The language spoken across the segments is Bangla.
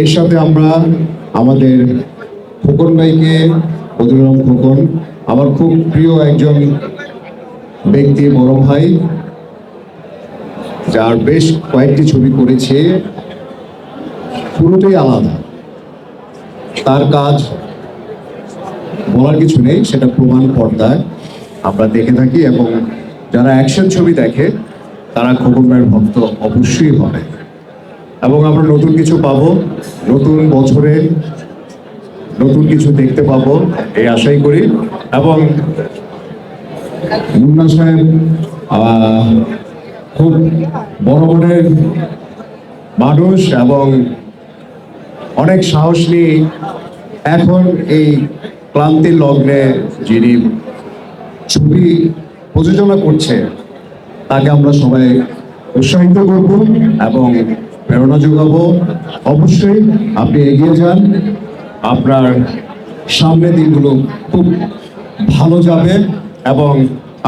এর সাথে আমরা আমাদের খোকন ভাইকে অতিরম খোকন, আমার খুব প্রিয় একজন ব্যক্তি বড় ভাই, যার বেশ কয়েকটি ছবি করেছে। পুরোটাই আলাদা। তার কাজ বলার কিছু নেই, সেটা প্রমাণ পর্দায়। আমরা দেখে থাকি এবং যারা অ্যাকশন ছবি দেখে, তারা খোকন ভাইয়ের ভক্ত অবশ্যই হবে। এবং আমরা নতুন কিছু পাবো, নতুন বছরে নতুন কিছু দেখতে পাবো, এই আশাই করি। এবং মুন্না সাহেব খুব বড় মনের মানুষ এবং অনেক সাহস নিয়ে এখন এই ক্লান্তির লগ্নে যিনি ছবি প্রযোজনা করছে তাকে আমরা সবাই উৎসাহিত করব এবং প্রেরণা যোগাবো। অবশ্যই আপনি এগিয়ে যান। আপনার সামনে দিনগুলো খুব ভালো যাবে এবং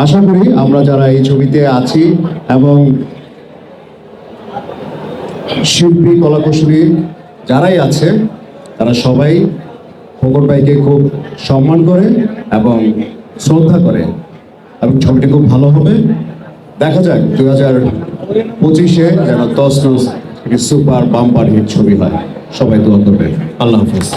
আশা করি আমরা যারা এই ছবিতে আছি এবং শিল্পী, কলাকুশলী যারাই আছে, তারা সবাই খোকন ভাইকে খুব সম্মান করে এবং শ্রদ্ধা করে এবং ছবিটি খুব ভালো হবে। দেখা যাক দু হাজার পঁচিশে যেন তস একটি সুপার বাম্পার হিট ছবি হয়। সবাই দোয়া করবে আল্লাহ হাফিজ।